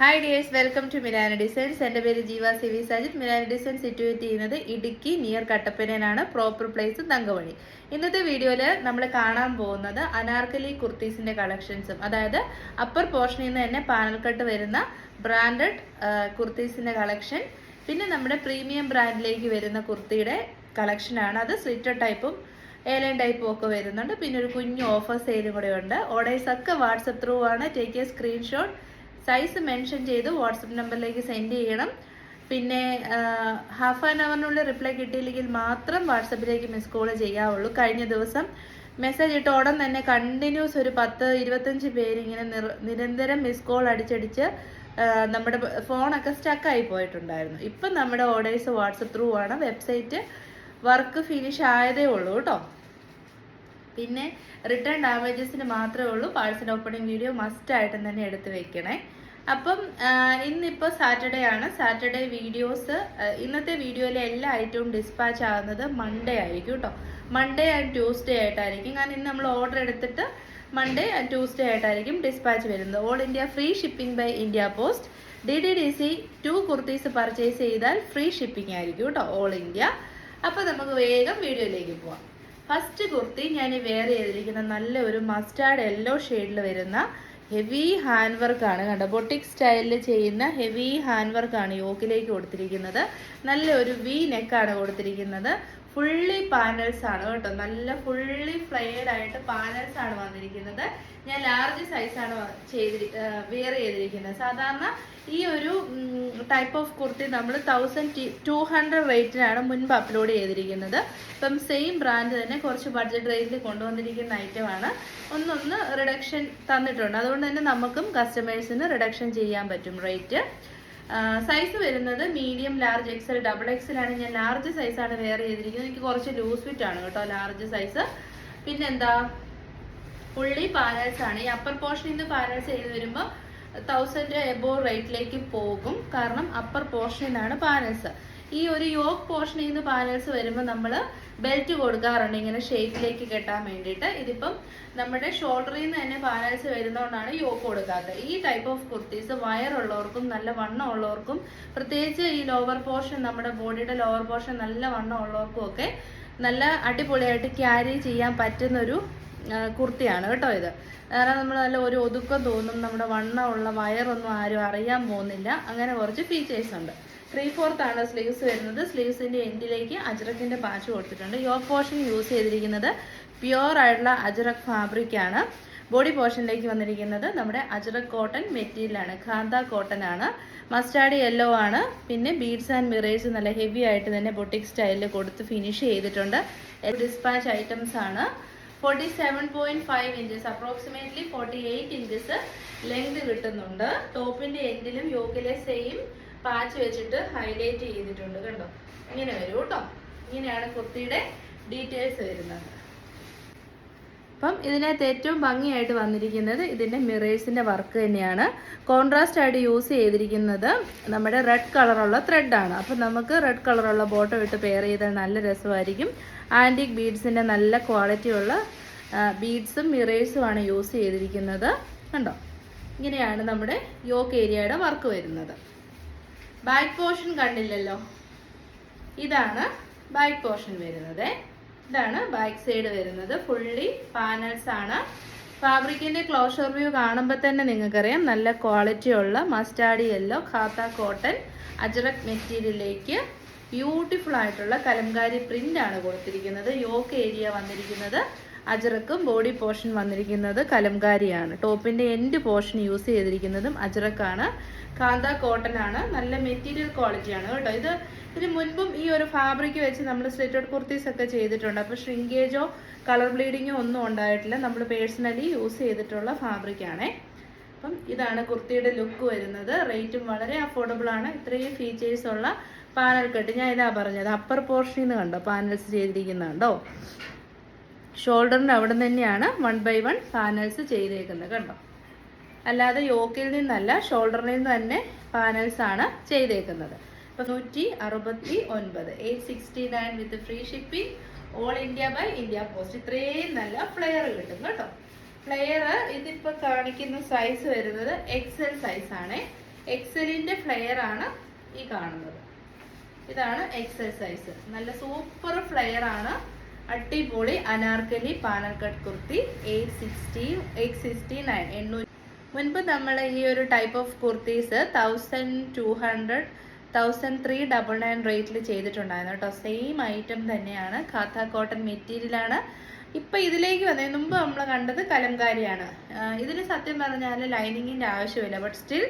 Hi dears welcome to Milana designs എന്റെ പേര് Jeeva C V Sajith. Milana design situate ചെയ്യുന്നത് Idukki near കട്ടപ്പനയിലാണ്. Proper place തങ്കവഴി ഇന്നത്തെ വീഡിയോയിൽ നമ്മൾ കാണാൻ പോകുന്നത് അനാർക്കലി കുർത്തീസിന്റെ കളക്ഷൻസും അതായത് അപ്പർ പോർഷനിൽ നിന്ന് തന്നെ പാനൽ കട്ട് വരുന്ന ബ്രാൻഡഡ് കുർത്തീസിന്റെ കളക്ഷൻ. പിന്നെ നമ്മുടെ പ്രീമിയം ബ്രാൻഡിലേക്ക് വരുന്ന കുർത്തിയുടെ കളക്ഷനാണ് അത് സ്ലിറ്റർ ടൈപ്പും ഏലൈൻ ടൈപ്പും ഒക്കെ വരുന്നുണ്ട്. പിന്നെ ഒരു കുഞ്ഞു ഓഫർ സെയിലും കൂടെ ഉണ്ട്. ഓഡേഴ്സ് ഒക്കെ വാട്സപ്പ് ത്രൂ ആണ്. Take a screenshot size mention ചെയ്ത് വാട്സപ്പ് നമ്പറിലേക്ക് സെൻഡ് ചെയ്യണം. പിന്നെ ഹാഫ് ആൻ അവറിനുള്ളിൽ റിപ്ലൈ കിട്ടിയില്ലെങ്കിൽ മാത്രം വാട്സപ്പിലേക്ക് മിസ് കോൾ ചെയ്യാവുള്ളൂ. കഴിഞ്ഞ ദിവസം മെസ്സേജ് ഇട്ട ഉടൻ തന്നെ കണ്ടിന്യൂസ് ഒരു പത്ത് ഇരുപത്തഞ്ച് പേര് ഇങ്ങനെ നിരന്തരം മിസ് കോൾ അടിച്ചടിച്ച് നമ്മുടെ ഫോണൊക്കെ സ്റ്റക്കായി പോയിട്ടുണ്ടായിരുന്നു. ഇപ്പം നമ്മുടെ ഓർഡേഴ്സ് വാട്സപ്പ് ത്രൂ ആണ്. വെബ്സൈറ്റ് വർക്ക് ഫിനിഷ് ആയതേ ഉള്ളൂ കേട്ടോ. പിന്നെ റിട്ടേൺ ഡാമേജസിന് മാത്രമേ ഉള്ളൂ. പാഴ്സൽ ഓപ്പണിംഗ് വീഡിയോ മസ്റ്റ് ആയിട്ടും തന്നെ എടുത്ത് വെക്കണേ. അപ്പം ഇന്നിപ്പോൾ സാറ്റർഡേ ആണ്. സാറ്റർഡേ വീഡിയോസ് ഇന്നത്തെ വീഡിയോയിലെ എല്ലാ ഐറ്റവും ഡിസ്പാച്ച് ആകുന്നത് മൺഡേ ആയിരിക്കും കേട്ടോ മൺഡേ ആൻഡ് ട്യൂസ്ഡേ ആയിട്ടായിരിക്കും. കാരണം ഇന്ന് നമ്മൾ ഓർഡർ എടുത്തിട്ട് മൺഡേ ആൻഡ് ട്യൂസ്ഡേ ആയിട്ടായിരിക്കും ഡിസ്പാച്ച് വരുന്നത്. All India free shipping by India post D D D C two kurtis purchase ചെയ്താൽ ഫ്രീ ഷിപ്പിംഗ് ആയിരിക്കും കേട്ടോ ഓൾ ഇന്ത്യ അപ്പോൾ നമുക്ക് വേഗം വീഡിയോയിലേക്ക് പോവാം. ഫസ്റ്റ് കുർത്തി ഞാൻ വെയർ ചെയ്തിരിക്കുന്ന നല്ല ഒരു മസ്റ്റാർഡ് യെല്ലോ ഷെയ്ഡിൽ വരുന്ന ഹെവി ഹാൻഡ് വർക്കാണ് കണ്ടോ? ബൊട്ടിക് സ്റ്റൈലിൽ ചെയ്യുന്ന ഹെവി ഹാൻഡ് വർക്കാണ് യോക്കിലേക്ക് കൊടുത്തിരിക്കുന്നത്. നല്ല ഒരു വി നെക്കാണ് കൊടുത്തിരിക്കുന്നത്. ഫുള്ളി പാനൽസ് ആണ് കേട്ടോ. നല്ല ഫുള്ളി ഫ്ലൈഡ് ആയിട്ട് പാനൽസ് ആണ് വന്നിരിക്കുന്നത്. ഞാൻ ലാർജ് സൈസാണ് ചെയ്തിരി വെയർ ചെയ്തിരിക്കുന്നത്. സാധാരണ ഈ ഒരു ടൈപ്പ് ഓഫ് കുർത്തി നമ്മൾ തൗസൻഡ് ടു ഹൺഡ്രഡ് റേറ്റിനാണ് മുൻപ് അപ്ലോഡ് ചെയ്തിരിക്കുന്നത്. ഇപ്പം സെയിം ബ്രാൻഡ് തന്നെ കുറച്ച് ബഡ്ജറ്റ് റേഞ്ചിൽ കൊണ്ടുവന്നിരിക്കുന്ന ഐറ്റമാണ് ഒന്നൊന്ന് റിഡക്ഷൻ തന്നിട്ടുണ്ട്. അതുകൊണ്ട് തന്നെ നമുക്കും കസ്റ്റമേഴ്സിന് റിഡക്ഷൻ ചെയ്യാൻ പറ്റും റേറ്റ് സൈസ് വരുന്നത് മീഡിയം ലാർജ് എക്സൽ ഡബിൾ എക്സലാണ് ഞാൻ ലാർജ് സൈസാണ് വെയർ ചെയ്തിരിക്കുന്നത്. എനിക്ക് കുറച്ച് ലൂസ് ഫിറ്റ് ആണ് കേട്ടോ ലാർജ് സൈസ് പിന്നെന്താ? ഫുള്ളി പാനൽസ് ആണ്. ഈ അപ്പർ പോർഷനിൽ നിന്ന് പാനൽസ് ചെയ്ത് വരുമ്പോൾ തൗസൻഡ് എബോ റേറ്റിലേക്ക് പോകും. കാരണം അപ്പർ പോർഷനിലാണ് പാനൽസ് ഈ ഒരു യോക്ക് പോർഷനിൽ നിന്ന് പാനൽസ് വരുമ്പോൾ നമ്മൾ ബെൽറ്റ് കൊടുക്കാറുണ്ട്. ഇങ്ങനെ ഷേപ്പിലേക്ക് കെട്ടാൻ വേണ്ടിയിട്ട്. ഇതിപ്പം നമ്മുടെ ഷോൾഡറിൽ നിന്ന് തന്നെ പാനൽസ് വരുന്നതുകൊണ്ടാണ് യോക്ക് കൊടുക്കാത്തത്. ഈ ടൈപ്പ് ഓഫ് കുർത്തീസ് വയറുള്ളവർക്കും നല്ല വണ്ണം ഉള്ളവർക്കും പ്രത്യേകിച്ച് ഈ ലോവർ പോർഷൻ നമ്മുടെ ബോഡിയുടെ ലോവർ പോർഷൻ നല്ല വണ്ണം ഉള്ളവർക്കും ഒക്കെ നല്ല അടിപൊളിയായിട്ട് ക്യാരി ചെയ്യാൻ പറ്റുന്നൊരു കുർത്തിയാണ് കേട്ടോ ഇത്. കാരണം നമ്മൾ നല്ല ഒരു ഒതുക്കം തോന്നും നമ്മുടെ വണ്ണമുള്ള വയറൊന്നും ആരും അറിയാൻ പോകുന്നില്ല. അങ്ങനെ കുറച്ച് ഫീച്ചേഴ്സ് ഉണ്ട്. ത്രീ ഫോർത്ത് ആണ് സ്ലീവ്സ് വരുന്നത്. സ്ലീവ്സിന്റെ എൻഡിലേക്ക് അജ്രക്കിന്റെ പാച്ച് കൊടുത്തിട്ടുണ്ട്. യോ പോർഷൻ യൂസ് ചെയ്തിരിക്കുന്നത് പ്യുവർ ആയിട്ടുള്ള അജ്രക് ഫാബ്രിക് ആണ്. ബോഡി പോർഷനിലേക്ക് വന്നിരിക്കുന്നത് നമ്മുടെ അജ്രക് കോട്ടൺ മെറ്റീരിയലാണ് ഖാന്ത കോട്ടൺ ആണ്. മസ്റ്റാർഡ് യെല്ലോ ആണ്. പിന്നെ ബീഡ്സ് ആൻഡ് മിറേഴ്സ് നല്ല ഹെവി ആയിട്ട് തന്നെ ബൊട്ടിക് സ്റ്റൈലിൽ കൊടുത്ത് ഫിനിഷ് ചെയ്തിട്ടുണ്ട്. ഡിസ്പാച്ച് ഐറ്റംസ് ആണ്. Forty seven point five inches approximately forty eight inches length കിട്ടുന്നുണ്ട്. ടോപ്പിന്റെ എൻഡിലും യോക്കിലെ സെയിം പാച്ച് വെച്ചിട്ട് ഹൈലൈറ്റ് ചെയ്തിട്ടുണ്ട് കണ്ടോ? ഇങ്ങനെ വരും കേട്ടോ ഇങ്ങനെയാണ് കുർത്തിയുടെ ഡീറ്റെയിൽസ് വരുന്നത്. അപ്പം ഇതിനകത്ത് ഏറ്റവും ഭംഗിയായിട്ട് വന്നിരിക്കുന്നത് ഇതിന്റെ മിറേഴ്സിന്റെ വർക്ക് തന്നെയാണ്. കോൺട്രാസ്റ്റ് ആയിട്ട് യൂസ് ചെയ്തിരിക്കുന്നത് നമ്മുടെ റെഡ് കളറുള്ള ത്രെഡാണ് അപ്പം നമുക്ക് റെഡ് കളറുള്ള ബോട്ടം ഇട്ട് പെയർ ചെയ്താൽ നല്ല രസമായിരിക്കും. ആന്റിക് ബീഡ്സിന്റെ നല്ല ക്വാളിറ്റിയുള്ള ബീഡ്സും മിറേഴ്സുമാണ് യൂസ് ചെയ്തിരിക്കുന്നത്. കണ്ടോ? ഇങ്ങനെയാണ് നമ്മുടെ യോക്ക് ഏരിയയുടെ വർക്ക് വരുന്നത്. ബാക്ക് പോർഷൻ കണ്ടില്ലല്ലോ? ഇതാണ് ബാക്ക് പോർഷൻ വരുന്നത്. ഇതാണ് ബാക്ക് സൈഡ് വരുന്നത്. ഫുള്ളി പാനൽസ് ആണ്. ഫാബ്രിക്കിന്റെ ക്ലോഷർ വ്യൂ കാണുമ്പോൾ തന്നെ നിങ്ങൾക്കറിയാം നല്ല ക്വാളിറ്റിയുള്ള mustard yellow Kantha cotton Ajrak മെറ്റീരിയലിലേക്ക് beautiful ആയിട്ടുള്ള കലംകാരി പ്രിന്റ് ആണ് കൊടുത്തിരിക്കുന്നത്. യോക്ക് ഏരിയ വന്നിരിക്കുന്നത്. അജറക്കും ബോഡി പോർഷൻ വന്നിരിക്കുന്നത് കലംകാരിയാണ്. ടോപ്പിന്റെ എൻഡ് പോർഷൻ യൂസ് ചെയ്തിരിക്കുന്നതും അജറക്കാണ്. കാന്ത കോട്ടൺ ആണ്. നല്ല മെറ്റീരിയൽ ക്വാളിറ്റി ആണ് കേട്ടോ. ഇത് ഇതിന് മുൻപും ഈ ഒരു ഫാബ്രിക് വെച്ച് നമ്മൾ സ്ലിറ്റഡ് കുർത്തീസ് ഒക്കെ ചെയ്തിട്ടുണ്ട്. അപ്പോൾ ഷ്രിങ്കേജോ കളർ ബ്ലീഡിങ്ങോ ഒന്നും ഉണ്ടായിട്ടില്ല. നമ്മൾ പേഴ്സണലി യൂസ് ചെയ്തിട്ടുള്ള ഫാബ്രിക് ആണേ. അപ്പം ഇതാണ് കുർത്തിയുടെ ലുക്ക് വരുന്നത്. റേറ്റും വളരെ അഫോർഡബിൾ ആണ്. ഇത്രയും ഫീച്ചേഴ്സ് ഉള്ള പാനൽ കട്ട് ഞാൻ ഇതാ പറഞ്ഞത്. അപ്പർ പോർഷനിൽ നിന്ന് കണ്ടോ? പാനൽസ് ചെയ്തിരിക്കുന്നുണ്ടോ ഷോൾഡറിന്റെ അവിടെ തന്നെയാണ് വൺ ബൈ വൺ പാനൽസ് ചെയ്തേക്കുന്നത് കണ്ടോ? അല്ലാതെ യോക്കിൽ നിന്നല്ല ഷോൾഡറിൽ നിന്ന് തന്നെ പാനൽസ് ആണ് ചെയ്തേക്കുന്നത്. അപ്പോൾ നൂറ്റി അറുപത്തി ഒൻപത് eight sixty nine with free shipping all India by India post ഇത്രയും നല്ല ഫ്ലെയർ കിട്ടും കേട്ടോ. ഫ്ലെയർ ഇതിപ്പോ കാണിക്കുന്ന സൈസ് വരുന്നത് എക്സൽ സൈസ് ആണ്. എക്സലിന്റെ ഫ്ലെയർ ആണ് ഈ കാണുന്നത്. ഇതാണ് എക്സസൈസ് നല്ല സൂപ്പർ ഫ്ലെയർ ആണ്. അടിപൊളി Anarkali panel cut kurti eight sixty eight sixty nine എണ്ണൂറ്റി മുൻപ് നമ്മൾ ഈ ഒരു type of kurtis thousand two hundred thousand three double nine റേറ്റിൽ ചെയ്തിട്ടുണ്ടായിരുന്നു കേട്ടോ. സെയിം ഐറ്റം തന്നെയാണ്. കാത്ത കോട്ടൺ മെറ്റീരിയലാണ് ഇപ്പൊ ഇതിലേക്ക് വന്നതിന് മുമ്പ് നമ്മൾ കണ്ടത് കലംകാരിയാണ്. ഇതിന് സത്യം പറഞ്ഞാൽ ലൈനിങ്ങിന്റെ ആവശ്യമില്ല ബട്ട് സ്റ്റിൽ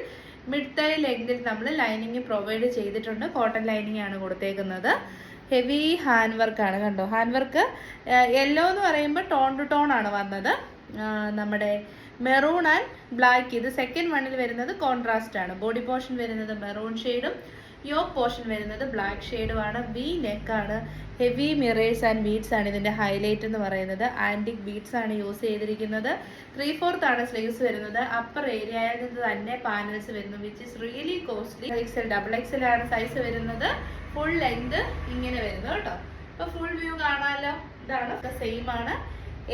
മിഡ് തൈ ലെങ്തിൽ നമ്മൾ ലൈനിങ് പ്രൊവൈഡ് ചെയ്തിട്ടുണ്ട്. കോട്ടൺ ലൈനിങ് ആണ് കൊടുത്തേക്കുന്നത്. ഹെവി ഹാൻഡ് വർക്ക് ആണ് കണ്ടോ? ഹാൻഡ് വർക്ക് യെല്ലോ എന്ന് പറയുമ്പോൾ ടോൺ ടു ടോൺ ആണ് വന്നത്. നമ്മുടെ മെറൂൺ ആൻഡ് ബ്ലാക്ക്. ഇത് സെക്കൻഡ് വണ്ണിൽ വരുന്നത് കോൺട്രാസ്റ്റ് ആണ്. ബോഡി പോർഷൻ വരുന്നത് മെറൂൺ ഷെയ്ഡും യോക്ക് പോർഷൻ വരുന്നത് ബ്ലാക്ക് ഷെയ്ഡുമാണ് വി നെക്ക് ആണ്. ഹെവി മിറേഴ്സ് ആൻഡ് ബീഡ്സ് ആണ് ഇതിന്റെ ഹൈലൈറ്റ് എന്ന് പറയുന്നത്. ആന്റിക് ബീഡ്സ് ആണ് യൂസ് ചെയ്തിരിക്കുന്നത്. ത്രീ ഫോർത്ത് ആണ് സ്ലീവ്സ് വരുന്നത്. അപ്പർ ഏരിയയിൽ നിന്ന് തന്നെ പാനൽസ് വരുന്നു which is really costly XL double XL ആണ് സൈസ് വരുന്നത്. ഫുൾ ലെങ്ത് ഇങ്ങനെ വരുന്നു കേട്ടോ. അപ്പോൾ ഫുൾ വ്യൂ കാണാമല്ലോ ഇതാണ്. സെയിം ആണ്.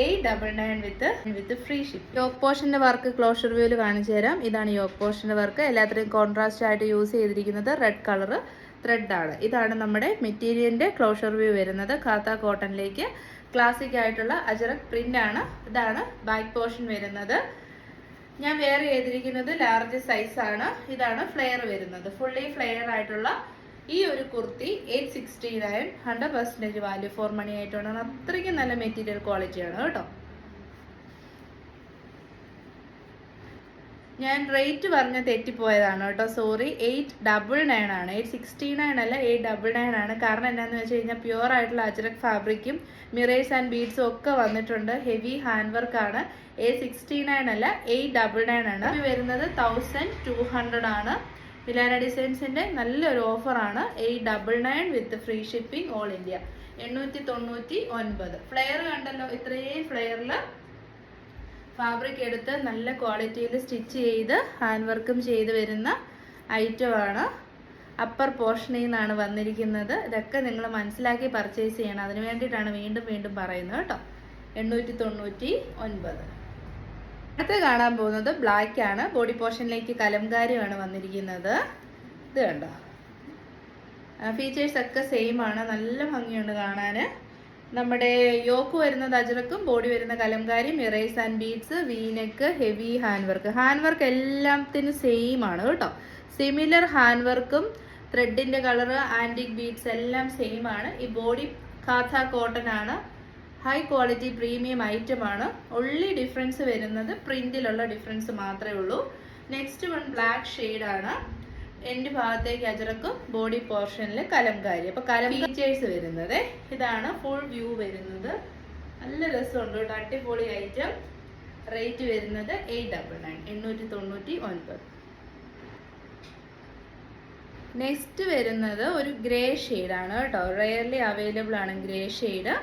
Eight double nine with with free ship yoke പോർഷന്റെ work closure വ്യൂവിൽ കാണിച്ചു തരാം. ഇതാണ് യോക്ക് പോർഷന്റെ വർക്ക് എല്ലാത്തിനും കോൺട്രാസ്റ്റ് ആയിട്ട് യൂസ് ചെയ്തിരിക്കുന്നത് റെഡ് കളർ ത്രെഡ് ആണ്. ഇതാണ് നമ്മുടെ മെറ്റീരിയലിന്റെ ക്ലോഷർ വ്യൂ വരുന്നത്. കാത്ത കോട്ടണിലേക്ക് ക്ലാസിക് ആയിട്ടുള്ള അജറക് പ്രിന്റ് ആണ്. ഇതാണ് ബാക്ക് പോർഷൻ വരുന്നത്. ഞാൻ വെയർ ചെയ്തിരിക്കുന്നത് ലാർജ് സൈസ് ആണ്. ഇതാണ് ഫ്ലെയർ വരുന്നത്. ഫുള്ളി ഫ്ലെയർ ആയിട്ടുള്ള ഈ ഒരു kurti eight sixty nine hundred percentage value for money ആയിട്ടാണ് അത്രയ്ക്ക് നല്ല മെറ്റീരിയൽ ക്വാളിറ്റിയാണ് കേട്ടോ. ഞാൻ റേറ്റ് പറഞ്ഞ തെറ്റിപ്പോയതാണ് കേട്ടോ. സോറി എയ്റ്റ് ഡബിൾ നയൻ ആണ്. എയ്റ്റ് സിക്സ്റ്റി നയൻ അല്ല എയ്റ്റ് ഡബിൾ നയൻ ആണ്. കാരണം എന്താണെന്ന് വെച്ച് കഴിഞ്ഞാൽ പ്യുവർ ആയിട്ടുള്ള അജറക് ഫാബ്രിക്കും മിറേഴ്സ് ആൻഡ് ബീഡ്സും ഒക്കെ വന്നിട്ടുണ്ട്. ഹെവി ഹാൻഡ് വർക്ക് ആണ്. എയ്റ്റ് സിക്സ്റ്റി നയൻ അല്ല എയ്റ്റ് ഡബിൾ നയൻ ആണ്. വരുന്നത് തൗസൻഡ് ടു ഹൺഡ്രഡ് ആണ്. മിലാന ഡിസൈൻസിന്റെ നല്ലൊരു ഓഫറാണ്. Eight double nine with free shipping all India. എണ്ണൂറ്റി തൊണ്ണൂറ്റി ഒൻപത് ഫ്ലെയർ കണ്ടല്ലോ? ഇത്രയും ഫ്ലെയറിൽ ഫാബ്രിക് എടുത്ത് നല്ല ക്വാളിറ്റിയിൽ സ്റ്റിച്ച് ചെയ്ത് ഹാൻഡ് വർക്കും ചെയ്ത് വരുന്ന ഐറ്റമാണ്. അപ്പർ പോർഷനിൽ നിന്നാണ് വന്നിരിക്കുന്നത്. ഇതൊക്കെ നിങ്ങൾ മനസ്സിലാക്കി പർച്ചേസ് ചെയ്യണം. അതിന് വേണ്ടിയിട്ടാണ് വീണ്ടും വീണ്ടും പറയുന്നത് കേട്ടോ. എണ്ണൂറ്റി തൊണ്ണൂറ്റി ഒൻപത് അടുത്ത് കാണാൻ പോകുന്നത് ബ്ലാക്ക് ആണ്. ബോഡി പോർഷനിലേക്ക് കലംകാരിയാണ് വന്നിരിക്കുന്നത്. ഇത് കണ്ടോ? ഫീച്ചേഴ്സ് ഒക്കെ സെയിം ആണ്. നല്ല ഭംഗിയുണ്ട് കാണാൻ നമ്മുടെ യോക്ക് വരുന്നത് അജറക്കും ബോഡി വരുന്ന Kalamkari mirrors and beads V-neck heavy hand work hand work എല്ലാത്തിനും സെയിം ആണ് കേട്ടോ. സിമിലർ ഹാൻഡ് വർക്കും ത്രെഡിന്റെ കളർ ആന്റിക് ബീഡ്സ് എല്ലാം സെയിം ആണ്. ഈ ബോഡി കാഥ കോട്ടൺ ആണ്. ഹൈ ക്വാളിറ്റി പ്രീമിയം ഐറ്റം ആണ്. ഒള്ളി ഡിഫറൻസ് വരുന്നത് പ്രിന്റിലുള്ള ഡിഫറൻസ് മാത്രമേ ഉള്ളൂ. നെക്സ്റ്റ് വൺ ബ്ലാക്ക് ആണ്. എന്റെ ഭാഗത്തേക്ക് അജറക്കും ബോഡി പോർഷനിൽ കലംകാരി അപ്പോൾ കലം ഫീച്ചേഴ്സ് വരുന്നത്. ഇതാണ് ഫുൾ വ്യൂ വരുന്നത്. നല്ല രസമുണ്ട് കേട്ടോ. അടിപൊളി ഐറ്റം റേറ്റ് വരുന്നത് എയ്റ്റ് ഡബിൾ നയൻ എണ്ണൂറ്റി തൊണ്ണൂറ്റി ഒൻപത് നെക്സ്റ്റ് വരുന്നത് ഒരു ഗ്രേ ഷെയ്ഡാണ് കേട്ടോ. റെയർലി അവൈലബിൾ ആണ് ഗ്രേ ഷെയ്ഡ്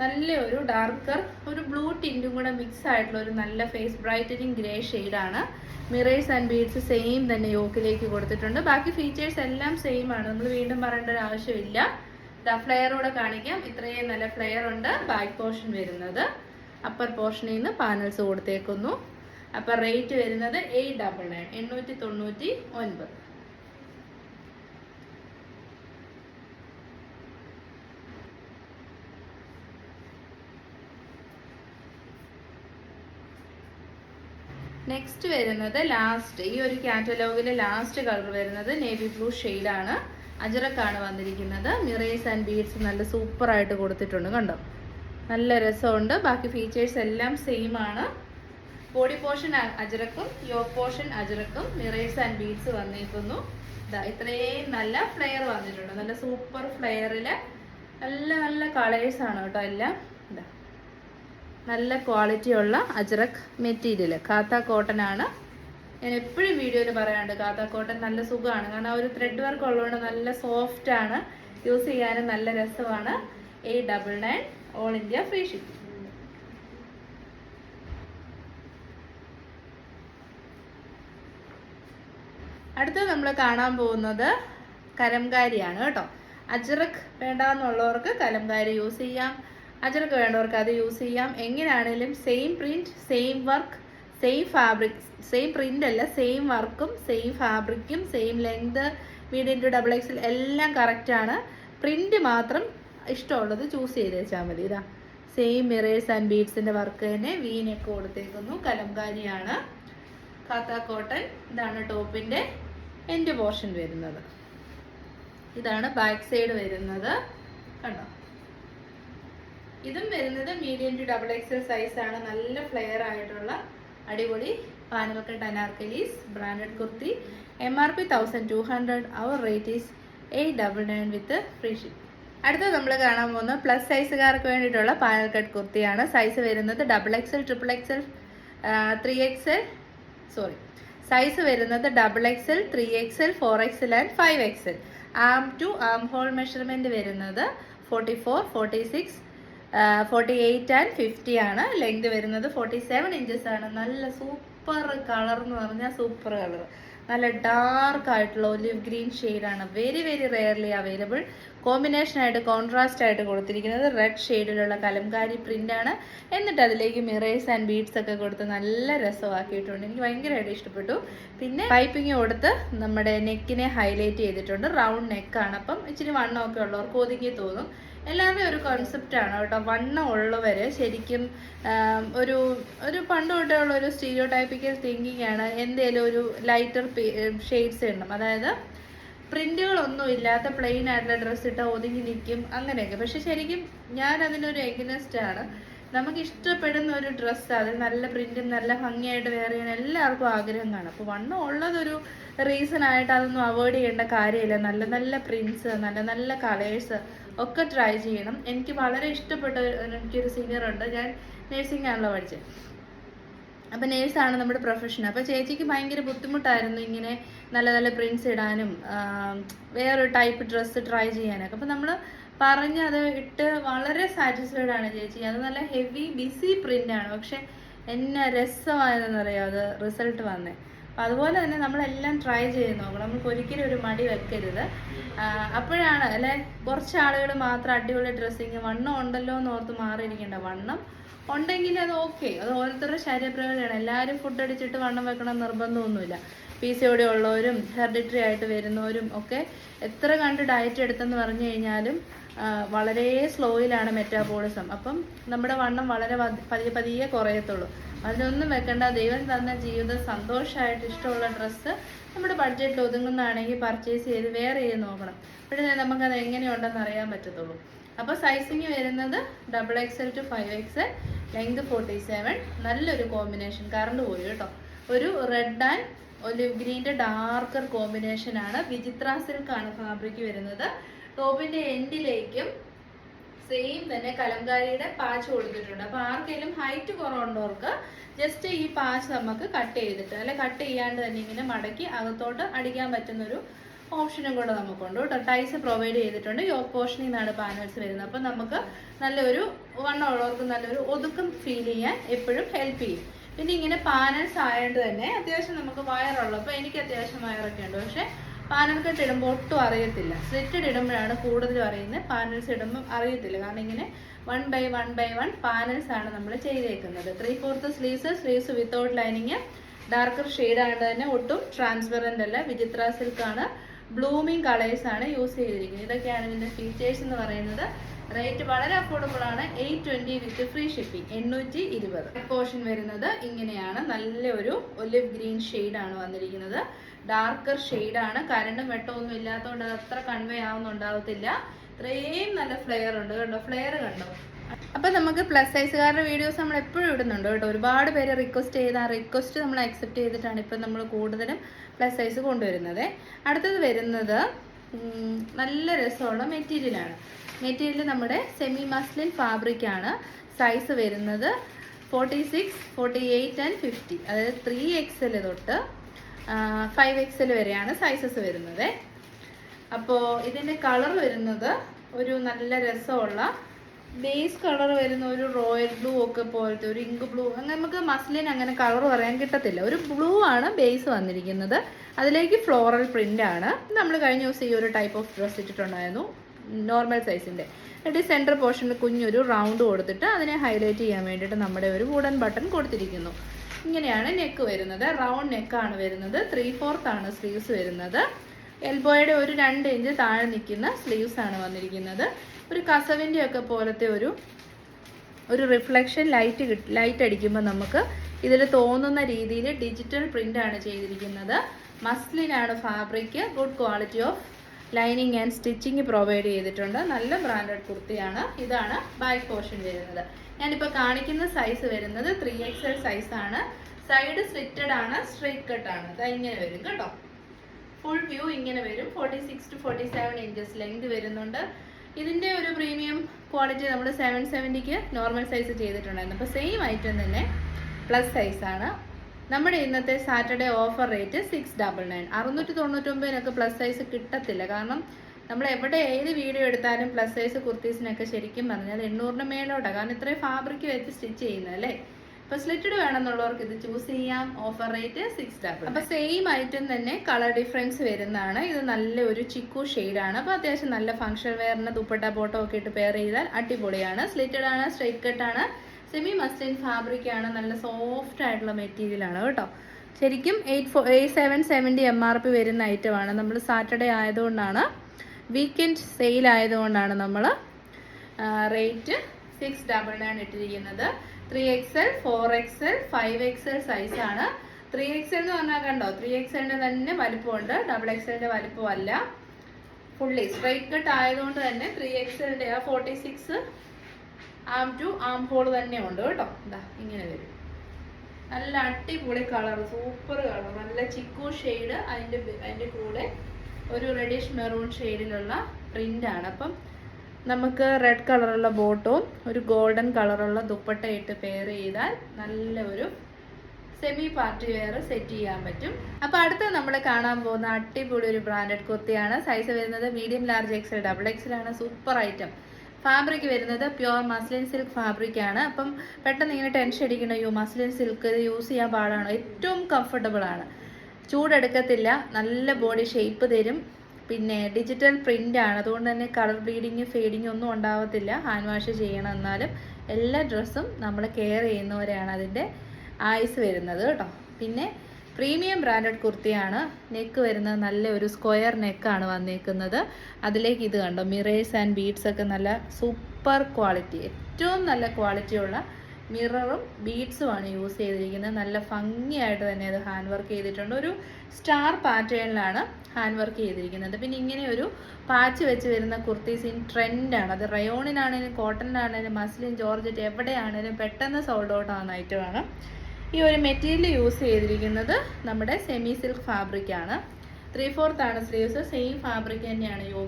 നല്ല ഒരു ഡാർക്കർ ഒരു ബ്ലൂ ടിന്റും കൂടെ മിക്സ് ആയിട്ടുള്ള ഒരു നല്ല ഫേസ് ബ്രൈറ്റനിങ് ഗ്രേ ഷെയ്ഡാണ് മിറേഴ്സ് ആൻഡ് ബീഡ്സ് സെയിം തന്നെ യോക്കിലേക്ക് കൊടുത്തിട്ടുണ്ട്. ബാക്കി ഫീച്ചേഴ്സ് എല്ലാം സെയിം ആണ്. നമ്മൾ വീണ്ടും പറയേണ്ട ഒരു ആവശ്യമില്ല. കൂടെ കാണിക്കാം. ഇത്രയും നല്ല ഫ്ലെയർ ഉണ്ട്. ബാക്ക് പോർഷൻ വരുന്നത്. അപ്പർ പോർഷനിൽ നിന്ന് പാനൽസ് കൊടുത്തേക്കുന്നു. അപ്പോൾ റേറ്റ് വരുന്നത് എയ്റ്റ് ഡബിൾ നയൻ എണ്ണൂറ്റി തൊണ്ണൂറ്റി ഒൻപത്. നെക്സ്റ്റ് വരുന്നത് ലാസ്റ്റ് ഈ ഒരു കാറ്റലോഗിലെ ലാസ്റ്റ് കളർ വരുന്നത് നേവി ബ്ലൂ ആണ്. അജറക്കാണ് വന്നിരിക്കുന്നത്. മിറേസ് ആൻഡ് ബീഡ്സ് നല്ല സൂപ്പറായിട്ട് കൊടുത്തിട്ടുണ്ട് കണ്ടോ? നല്ല രസമുണ്ട്. ബാക്കി ഫീച്ചേഴ്സ് എല്ലാം സെയിം ആണ്. ബോഡി പോർഷൻ അജറക്കും യോ പോർഷൻ അജറക്കും മിറേസ് ആൻഡ് ബീഡ്സ് വന്നിരിക്കുന്നു. ഇതാ ഇത്രയും നല്ല ഫ്ലെയർ വന്നിട്ടുണ്ട്. നല്ല സൂപ്പർ ഫ്ലെയറിൽ നല്ല നല്ല കളേഴ്സ് ആണ് കേട്ടോ എല്ലാം. ഇതാ നല്ല ക്വാളിറ്റി ഉള്ള അജ്രക് മെറ്റീരിയൽ കാത്ത കോട്ടൺ ആണ്. ഞാൻ എപ്പോഴും വീഡിയോയിൽ പറയാറുണ്ട് കാത്ത കോട്ടൺ നല്ല സുഖമാണ്. കാരണം ആ ഒരു ത്രെഡ് വർക്ക് ഉള്ളതുകൊണ്ട് നല്ല സോഫ്റ്റ് ആണ്. യൂസ് ചെയ്യാനും നല്ല രസമാണ്. Eight double nine all India free shipping അടുത്തത് നമ്മൾ കാണാൻ പോകുന്നത് കലംകാരിയാണ് കേട്ടോ. അജ്രക് വേണ്ടാന്നുള്ളവർക്ക് കലംകാരി യൂസ് ചെയ്യാം. അജർക്ക് വേണ്ടവർക്ക് അത് യൂസ് ചെയ്യാം. എങ്ങനെയാണേലും same print same work same fabric same print അല്ല സെയിം വർക്കും same ഫാബ്രിക്കും same length medium to double എക്സിൽ എല്ലാം കറക്റ്റാണ് പ്രിന്റ് മാത്രം ഇഷ്ടമുള്ളത് ചൂസ് ചെയ്ത് വെച്ചാൽ മതി. ഇതാ സെയിം മിറേഴ്സ് ആൻഡ് ബീഡ്സിന്റെ വർക്ക് തന്നെ വീനൊക്കെ കൊടുത്തേക്കുന്നു. കലംകാരിയാണ്. കാത്ത കോട്ടൺ ഇതാണ് ടോപ്പിന്റെ എൻഡ് പോർഷൻ വരുന്നത്. ഇതാണ് ബാക്ക് സൈഡ് വരുന്നത്. കണ്ടോ? ഇതും വരുന്നത് medium to double XL size ആണ്. നല്ല ഫ്ലെയർ ആയിട്ടുള്ള അടിപൊളി panel cut Anarkalis branded kurti. M R P thousand two hundred our rate is eight double nine with free ship അടുത്തത് നമ്മൾ കാണാൻ പോകുന്നത് പ്ലസ് സൈസുകാർക്ക് വേണ്ടിയിട്ടുള്ള പാനൽ കട്ട് കുർത്തിയാണ്. സൈസ് വരുന്നത് double XL triple XL three XL sorry size വരുന്നത് double XL three XL four XL and five XL arm to armhole measurement വരുന്നത് forty four forty six forty eight and fifty ആണ്. Length വരുന്നത് forty seven inches ആണ്. നല്ല super colour എന്ന് പറഞ്ഞാൽ super colour നല്ല dark ആയിട്ടുള്ള ഒലിവ് ഗ്രീൻ ആണ്. Very very rarely available combination ആയിട്ട് കോൺട്രാസ്റ്റ് ആയിട്ട് കൊടുത്തിരിക്കുന്നത് റെഡ് ഷെയ്ഡിലുള്ള കലംകാരി പ്രിന്റ് ആണ്. എന്നിട്ട് അതിലേക്ക് മിറേഴ്സ് ആൻഡ് ബീഡ്സ് ഒക്കെ കൊടുത്ത് നല്ല രസമാക്കിയിട്ടുണ്ട്. എനിക്ക് ഭയങ്കരമായിട്ട് ഇഷ്ടപ്പെട്ടു. പിന്നെ പൈപ്പിംഗ് കൊടുത്ത് നമ്മുടെ നെക്കിനെ ഹൈലൈറ്റ് ചെയ്തിട്ടുണ്ട്. റൗണ്ട് നെക്കാണ് അപ്പം ഇച്ചിരി വണ്ണമൊക്കെ ഉള്ളവർക്ക് ഒതുങ്ങി തോന്നും. എല്ലാവരുടെയും ഒരു കോൺസെപ്റ്റാണ് കേട്ടോ. വണ്ണം ഉള്ളവർ ശരിക്കും ഒരു ഒരു പണ്ട് തൊട്ടേ ഉള്ള ഒരു സ്റ്റീരിയോ ടൈപ്പിക്കൽ തിങ്കിങ് ആണ് എന്തേലും ഒരു ലൈറ്റർ ഷെയ്ഡ്സ് ഇടണം. അതായത് പ്രിന്റുകളൊന്നും ഇല്ലാത്ത പ്ലെയിൻ ആയിട്ടുള്ള ഡ്രസ്സ് ഇട്ടാൽ ഒതുങ്ങി നിൽക്കും അങ്ങനെയൊക്കെ. പക്ഷെ ശരിക്കും ഞാൻ അതിനൊരു എഗ്നസ്റ്റ് ആണ്. നമുക്ക് ഇഷ്ടപ്പെടുന്ന ഒരു ഡ്രസ്സ് അത് നല്ല പ്രിന്റും നല്ല ഭംഗിയായിട്ട് വെയർ ചെയ്യാൻ എല്ലാവർക്കും ആഗ്രഹം കാണും. അപ്പോൾ വണ്ണം ഉള്ളതൊരു റീസൺ ആയിട്ട് അതൊന്നും അവോയ്ഡ് ചെയ്യേണ്ട കാര്യമില്ല. നല്ല നല്ല പ്രിന്റ്സ് നല്ല നല്ല കളേഴ്സ് ഒക്കെ ട്രൈ ചെയ്യണം. എനിക്ക് വളരെ ഇഷ്ടപ്പെട്ട എനിക്കൊരു സീനിയർ ഉണ്ട്. ഞാൻ നേഴ്സിംഗ് ആണല്ലോ പഠിച്ചത് അപ്പം നേഴ്സാണ് നമ്മുടെ പ്രൊഫഷൻ അപ്പോൾ ചേച്ചിക്ക് ഭയങ്കര ബുദ്ധിമുട്ടായിരുന്നു ഇങ്ങനെ നല്ല നല്ല പ്രിൻസ് ഇടാനും വേറൊരു ടൈപ്പ് ഡ്രസ്സ് ട്രൈ ചെയ്യാനൊക്കെ. അപ്പം നമ്മൾ പറഞ്ഞ് അത് ഇട്ട് വളരെ സാറ്റിസ്ഫൈഡ് ആണ് ചേച്ചി. അത് നല്ല ഹെവി ബിസി പ്രിന്റ് ആണ്. പക്ഷെ എന്നെ രസമായതെന്നറിയാം? അത് റിസൾട്ട് വന്നേ. അതുപോലെ തന്നെ നമ്മളെല്ലാം ട്രൈ ചെയ്ത് നോക്കണം. നമുക്ക് ഒരിക്കലും ഒരു മടി വെക്കരുത്. അപ്പോഴാണ് അല്ലെ കുറച്ച് ആളുകൾ മാത്രം അടിപൊളി ഡ്രസ്സിങ് വണ്ണം ഉണ്ടല്ലോ എന്ന് ഓർത്ത് മാറിയിരിക്കേണ്ട. വണ്ണം ഉണ്ടെങ്കിൽ അത് ഓക്കെ അത് ഓരോരുത്തരുടെ ശരീരപ്രകൃതിയാണ് എല്ലാവരും ഫുഡ് അടിച്ചിട്ട് വണ്ണം വെക്കണം നിർബന്ധമൊന്നുമില്ല. പി സി ഒടി ഉള്ളവരും ഹെറിഡിറ്ററി ആയിട്ട് വരുന്നവരും ഒക്കെ എത്ര കണ്ട് ഡയറ്റ് എടുത്തെന്ന് പറഞ്ഞു കഴിഞ്ഞാലും വളരെ സ്ലോയിലാണ് മെറ്റാബോളിസം അപ്പം നമ്മുടെ വണ്ണം വളരെ പതി- പതിയെ പതിയെ കുറയത്തുള്ളൂ. അതിനൊന്നും വെക്കേണ്ട. ദൈവം തന്ന ജീവിതം സന്തോഷമായിട്ട് ഇഷ്ടമുള്ള ഡ്രസ്സ് നമ്മുടെ ബഡ്ജറ്റിൽ ഒതുങ്ങുന്നതാണെങ്കിൽ പർച്ചേസ് ചെയ്ത് വെയർ ചെയ്ത് നോക്കണം. പിന്നെ നമുക്കത് എങ്ങനെയുണ്ടെന്ന് അറിയാൻ പറ്റത്തുള്ളൂ. അപ്പോൾ സൈസിങ് വരുന്നത് double X L to five XL length forty seven നല്ലൊരു കോമ്പിനേഷൻ കറണ്ട് പോയി കേട്ടോ. ഒരു റെഡ് ആൻഡ് ഒലിവ് ഗ്രീന്റെ ഡാർക്കർ കോമ്പിനേഷനാണ് വിചിത്ര സിൽക്കാണ് ഫാബ്രിക് വരുന്നത്. ടോപ്പിന്റെ എൻഡിലേക്കും സെയിം തന്നെ കലങ്കാരിയുടെ പാച്ച് കൊടുത്തിട്ടുണ്ട്. അപ്പൊ ആർക്കെങ്കിലും ഹൈറ്റ് കുറവുള്ളവർക്ക് ജസ്റ്റ് ഈ പാച്ച് നമുക്ക് കട്ട് ചെയ്തിട്ട് അല്ലെ കട്ട് ചെയ്യാണ്ട് തന്നെ ഇങ്ങനെ മടക്കി അകത്തോട്ട് അടിക്കാൻ പറ്റുന്ന ഒരു ഓപ്ഷനും കൂടെ നമുക്കുണ്ട് കേട്ടോ. ടൈസ് പ്രൊവൈഡ് ചെയ്തിട്ടുണ്ട്. യോക്ക് പോർഷനിൽ നിന്നാണ് പാനൽസ് വരുന്നത്. അപ്പം നമുക്ക് നല്ലൊരു വണ്ണം ഉള്ളവർക്ക് നല്ലൊരു ഒതുക്കം ഫീൽ ചെയ്യാൻ എപ്പോഴും ഹെൽപ്പ് ചെയ്യും. പിന്നെ ഇങ്ങനെ പാനൽസ് ആയതുകൊണ്ട് തന്നെ അത്യാവശ്യം നമുക്ക് വയറുള്ളൂ വയറുള്ളപ്പോൾ എനിക്ക് അത്യാവശ്യം വയറൊക്കെ ഉണ്ട്. പക്ഷേ പാനൽ കട്ട് ഇടുമ്പോൾ ഒട്ടും അറിയത്തില്ല. സ്ലിറ്റഡ് ഇടുമ്പോഴാണ് കൂടുതലും അറിയുന്നത്. പാനൽസ് ഇടുമ്പോൾ അറിയത്തില്ല. കാരണം ഇങ്ങനെ one by one by one panels ആണ് നമ്മൾ ചെയ്തേക്കുന്നത്. Three fourth sleeves sleeves without lining darker shade ആയതുകൊണ്ട് തന്നെ ഒട്ടും ട്രാൻസ്പെറന്റ് അല്ല. വിചിത്ര സിൽക്ക് ആണ്. ബ്ലൂമിങ് കളേഴ്സ് ആണ് യൂസ് ചെയ്തിരിക്കുന്നത്. ഇതൊക്കെയാണ് ഇതിന്റെ ഫീച്ചേഴ്സ് എന്ന് പറയുന്നത്. റേറ്റ് വളരെ അഫോർഡബിൾ ആണ്. Eight twenty with free shipping എണ്ണൂറ്റി ഇരുപത് പോർഷൻ വരുന്നത് ഇങ്ങനെയാണ്. നല്ല ഒരു ഒലിവ് ഗ്രീൻ ആണ് വന്നിരിക്കുന്നത്. ഡാർക്കർ ആണ്. കരണ്ടും വെട്ടമൊന്നും ഇല്ലാത്തതുകൊണ്ട് അത് അത്ര കൺവേ ആവുന്നുണ്ടാവത്തില്ല. ഇത്രയും നല്ല ഫ്ലെയർ ഉണ്ട് കണ്ടോ? ഫ്ലെയർ കണ്ടോ? അപ്പൊ നമുക്ക് പ്ലസ് സൈസുകാരുടെ വീഡിയോസ് നമ്മൾ എപ്പോഴും ഇടുന്നുണ്ട് കേട്ടോ. ഒരുപാട് പേര് റിക്വസ്റ്റ് ചെയ്ത് ആ റിക്വസ്റ്റ് നമ്മൾ അക്സെപ്റ്റ് ചെയ്തിട്ടാണ് ഇപ്പം നമ്മൾ കൂടുതലും പ്ലസ് സൈസ് കൊണ്ടുവരുന്നത്. അടുത്തത് വരുന്നത് നല്ല രസമുള്ള മെറ്റീരിയലാണ് മെറ്റീരിയൽ നമ്മുടെ സെമി മസ്ലിൻ ഫാബ്രിക് ആണ്. സൈസ് വരുന്നത് forty six forty eight and fifty അതായത് ത്രീ എക്സൽ തൊട്ട് ഫൈവ് എക്സൽ വരെയാണ് സൈസസ് വരുന്നത്. അപ്പോൾ ഇതിന്റെ കളർ വരുന്നത് ഒരു നല്ല രസമുള്ള ബേസ് കളർ വരുന്ന ഒരു റോയൽ ബ്ലൂ ഒക്കെ പോലത്തെ ഒരു ഇങ്ക് ബ്ലൂ അങ്ങനെ നമുക്ക് മസ്ലിൻ അങ്ങനെ കളർ പറയാൻ കിട്ടത്തില്ല. ഒരു ബ്ലൂ ആണ് ബേസ് വന്നിരിക്കുന്നത്. അതിലേക്ക് ഫ്ലോറൽ പ്രിന്റ് ആണ്. നമ്മൾ കഴിഞ്ഞ ദിവസം ഈ ഒരു ടൈപ്പ് ഓഫ് ഡ്രസ്സ് ഇട്ടിട്ടുണ്ടായിരുന്നു നോർമൽ സൈസിന്റെ എന്നിട്ട് സെന്റർ പോർഷനിൽ കുഞ്ഞൊരു റൗണ്ട് കൊടുത്തിട്ട് അതിനെ ഹൈലൈറ്റ് ചെയ്യാൻ വേണ്ടിയിട്ട് നമ്മുടെ ഒരു വുഡൻ ബട്ടൺ കൊടുത്തിരിക്കുന്നു. ഇങ്ങനെയാണ് നെക്ക് വരുന്നത്. റൗണ്ട് നെക്കാണ് വരുന്നത്. ത്രീ ഫോർത്ത് ആണ് സ്ലീവ്സ് വരുന്നത്. എൽബോയുടെ ഒരു രണ്ട് ഇഞ്ച് താഴെ നിൽക്കുന്ന സ്ലീവ്സ് ആണ് വന്നിരിക്കുന്നത്. ഒരു കസവിന്റെ ഒക്കെ പോലത്തെ ഒരു ഒരു റിഫ്ലക്ഷൻ ലൈറ്റ് കിട്ടി ലൈറ്റ് അടിക്കുമ്പോൾ നമുക്ക് ഇതിൽ തോന്നുന്ന രീതിയിൽ ഡിജിറ്റൽ പ്രിന്റ് ആണ് ചെയ്തിരിക്കുന്നത്. മസ്ലിനാണ് fabric good quality of lining and stitching provide ചെയ്തിട്ടുണ്ട്. നല്ല ബ്രാൻഡഡ് കുർത്തിയാണ്. ഇതാണ് ബാക്ക് പോർഷൻ വരുന്നത്. ഞാനിപ്പോൾ കാണിക്കുന്ന സൈസ് വരുന്നത് ത്രീ എൽ സൈസാണ് സൈഡ് സ്ലിറ്റഡ് ആണ് സ്ട്രൈറ്റ് ആണ്. ദാ ഇങ്ങനെ വരും കേട്ടോ. ഫുൾ വ്യൂ ഇങ്ങനെ വരും. Forty six to forty seven inches length വരുന്നുണ്ട്. ഇതിന്റെ ഒരു പ്രീമിയം ക്വാളിറ്റി നമ്മൾ സെവൻ സെവന്റിക്ക് നോർമൽ സൈസ് ചെയ്തിട്ടുണ്ടായിരുന്നു. അപ്പോൾ സെയിം ഐറ്റം തന്നെ പ്ലസ് സൈസാണ് നമ്മുടെ ഇന്നത്തെ Saturday offer rate six double nine അറുന്നൂറ്റി തൊണ്ണൂറ്റൊമ്പതിനൊക്കെ പ്ലസ് സൈസ് കിട്ടത്തില്ല. കാരണം നമ്മൾ എവിടെ ഏത് വീഡിയോ എടുത്താലും പ്ലസ് സൈസ് കുർത്തീസിനൊക്കെ ശരിക്കും പറഞ്ഞാൽ എണ്ണൂറിന് മേലോട്ടാണ് കാരണം ഇത്രയും ഫാബ്രിക് വെച്ച് സ്റ്റിച്ച് ചെയ്യുന്നതല്ലേ അപ്പോൾ സ്ലിറ്റഡ് വേണമെന്നുള്ളവർക്ക് ഇത് ചൂസ് ചെയ്യാം. ഓഫർ റേറ്റ് സിക്സ് ഡബിൾ അപ്പോൾ സെയിം ഐറ്റം തന്നെ കളർ ഡിഫറൻസ് വരുന്നതാണ്. ഇത് നല്ല ഒരു ചിക്കു ആണ്. അപ്പോൾ അത്യാവശ്യം നല്ല ഫംഗ്ഷൻ വെയറിന് ദുപ്പട്ട ബോട്ടോ ഒക്കെ ഇട്ട് പെയർ ചെയ്താൽ അടിപൊളിയാണ്. സ്ലിറ്റഡ് ആണ് സ്ട്രൈറ്റ് കട്ട് ആണ്. സെമി മസ്ലിൻ ഫാബ്രിക് ആണ്. നല്ല സോഫ്റ്റ് ആയിട്ടുള്ള മെറ്റീരിയൽ ആണ് കേട്ടോ. ശരിക്കും eight four eight seven seventy M R P വരുന്ന ഐറ്റമാണ് നമ്മൾ സാറ്റർഡേ ആയതുകൊണ്ടാണ് വീക്കെൻഡ് സെയിൽ ആയതുകൊണ്ടാണ് നമ്മൾ റേറ്റ് സിക്സ് ഡബിൾ നയൻ ഇട്ടിരിക്കുന്നത്. Three X L four X L five X L സൈസാണ് ത്രീ എക്സ് എൽ എന്ന് പറഞ്ഞാൽ കണ്ടോ? ത്രീ എക്സ് എല്ലിന്റെ തന്നെ വലിപ്പമുണ്ട്. ഡബിൾ എക്സ് എല്ലിന്റെ വലിപ്പമല്ല. ഫുള്ളി സ്ട്രൈറ്റ് കട്ട് ആയതുകൊണ്ട് തന്നെ ത്രീ എക്സ് എല്ലിന്റെ ആ forty six arm to armhole തന്നെ ഉണ്ട് കേട്ടോ. എന്താ ഇങ്ങനെ വരും. നല്ല അടിപൊളി കളർ സൂപ്പർ കളർ നല്ല ചിക്കു ഷെയ്ഡ് അതിന്റെ അതിന്റെ കൂടെ ഒരു റെഡിഷ് മെറൂൺ ഷെയ്ഡിലുള്ള ആണ്. അപ്പം നമുക്ക് റെഡ് കളറുള്ള ബോട്ടവും ഒരു ഗോൾഡൻ കളറുള്ള ദുപ്പട്ട ഇട്ട് പെയർ ചെയ്താൽ നല്ല ഒരു സെമി പാർട്ടി വെയർ സെറ്റ് ചെയ്യാൻ പറ്റും. അപ്പോൾ അടുത്ത നമ്മൾ കാണാൻ പോകുന്ന അടിപൊളി ഒരു ബ്രാൻഡഡ് കുർത്തിയാണ്. സൈസ് വരുന്നത് medium large XL double XL ആണ്. സൂപ്പർ ഐറ്റം ഫാബ്രിക് വരുന്നത് പ്യുവർ മസ്ലിൻ സിൽക്ക് ഫാബ്രിക് ആണ്. അപ്പം പെട്ടെന്ന് ഇങ്ങനെ ടെൻഷൻ അടിക്കണം യു മസ്ലിൻ സിൽക്ക് യൂസ് ചെയ്യാൻ പാടാണോ? ഏറ്റവും കംഫർട്ടബിൾ ആണ്. ചൂടെടുക്കത്തില്ല. നല്ല ബോഡി ഷേപ്പ് തരും. പിന്നെ ഡിജിറ്റൽ പ്രിന്റ് ആണ്. അതുകൊണ്ട് തന്നെ കളർ ബ്ലീഡിങ് ഫേഡിങ് ഒന്നും ഉണ്ടാവത്തില്ല. ഹാൻഡ് വാഷ് ചെയ്യണം എന്നാലും. എല്ലാ ഡ്രസ്സും നമ്മൾ കെയർ ചെയ്യുന്നവരെയാണ് അതിന്റെ ആയുസ് വരുന്നത് കേട്ടോ. പിന്നെ പ്രീമിയം ബ്രാൻഡഡ് കുർത്തിയാണ് നെക്ക് വരുന്നത് നല്ല ഒരു സ്ക്വയർ നെക്കാണ് വന്നേക്കുന്നത്. അതിലേക്ക് ഇത് കണ്ടോ? മിറേഴ്സ് ആൻഡ് ബീഡ്സ് ഒക്കെ നല്ല സൂപ്പർ ക്വാളിറ്റി ഏറ്റവും നല്ല ക്വാളിറ്റിയുള്ള മിററും ബീഡ്സുമാണ് യൂസ് ചെയ്തിരിക്കുന്നത്. നല്ല ഭംഗിയായിട്ട് തന്നെ അത് ഹാൻഡ് വർക്ക് ചെയ്തിട്ടുണ്ട്. ഒരു സ്റ്റാർ പാറ്റേണിലാണ് ഹാൻഡ് വർക്ക് ചെയ്തിരിക്കുന്നത്. പിന്നെ ഇങ്ങനെ ഒരു പാച്ച് വെച്ച് വരുന്ന കുർത്തീസ് ഇൻ ട്രെൻഡാണ്. അത് റയോണിനാണേലും കോട്ടണിനാണേലും മസ്ലിൻ ജോർജറ്റ് എവിടെയാണേലും പെട്ടെന്ന് സോൾഡ് ഔട്ട് ആവുന്ന ഐറ്റമാണ് ഈ ഒരു മെറ്റീരിയൽ യൂസ് ചെയ്തിരിക്കുന്നത് നമ്മുടെ സെമി സിൽക്ക് ഫാബ്രിക് ആണ്. ത്രീ ഫോർത്ത് ആണ്. സ്ലീവ്സ് സെയിം ഫാബ്രിക് തന്നെയാണ് യോ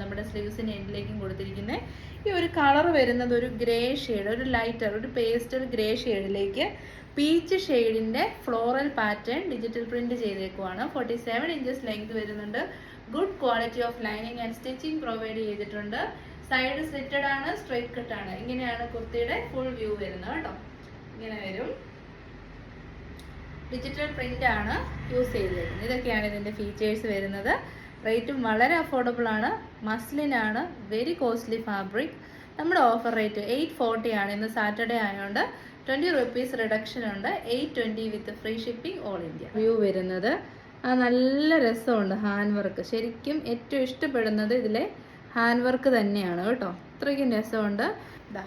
നമ്മുടെ സ്ലീവ്സിന് എൻഡിലേക്കും കൊടുത്തിരിക്കുന്നത്. ഈ ഒരു കളർ വരുന്നത് ഒരു ഗ്രേ ഷെയ്ഡ് ഒരു ലൈറ്റർ ഒരു പേസ്റ്റൽ ഗ്രേ ഷെയ്ഡിലേക്ക് പീച്ച് ഷെയ്ഡിന്റെ ഫ്ലോറൽ പാറ്റേൺ ഡിജിറ്റൽ പ്രിന്റ് ചെയ്തേക്കുവാണ്. ഫോർട്ടി സെവൻ ഇഞ്ചസ് ലെങ്ത് വരുന്നുണ്ട്. Good quality of lining and stitching provide ചെയ്തിട്ടുണ്ട്. സൈഡ് സ്ലിറ്റഡ് ആണ് സ്ട്രൈറ്റ് കട്ട് ആണ്. ഇങ്ങനെയാണ് കുർത്തിയുടെ ഫുൾ വ്യൂ വരുന്നത് കേട്ടോ. ഇങ്ങനെ വരും. ഡിജിറ്റൽ പ്രിന്റ് ആണ് യൂസ് ചെയ്തിരിക്കുന്നത്. ഇതൊക്കെയാണ് ഇതിന്റെ ഫീച്ചേഴ്സ് വരുന്നത്. റേറ്റും വളരെ അഫോർഡബിൾ ആണ്. മസ്ലിൻ ആണ്. വെരി കോസ്റ്റ്ലി ഫാബ്രിക് നമ്മുടെ ഓഫർ റേറ്റ് എയ്റ്റ് ഫോർട്ടി ആണ്. ഇന്ന് സാറ്റർഡേ ആയതുകൊണ്ട് ട്വന്റി റുപ്പീസ് റിഡക്ഷൻ ഉണ്ട്. Eight twenty with free shipping all India view വരുന്നത്. ആ നല്ല രസമുണ്ട് ഹാൻഡ് വർക്ക് ശരിക്കും ഏറ്റവും ഇഷ്ടപ്പെടുന്നത് ഇതിലെ ഹാൻഡ് വർക്ക് തന്നെയാണ് കേട്ടോ. അത്രയ്ക്കും രസമുണ്ട്. ഇതാ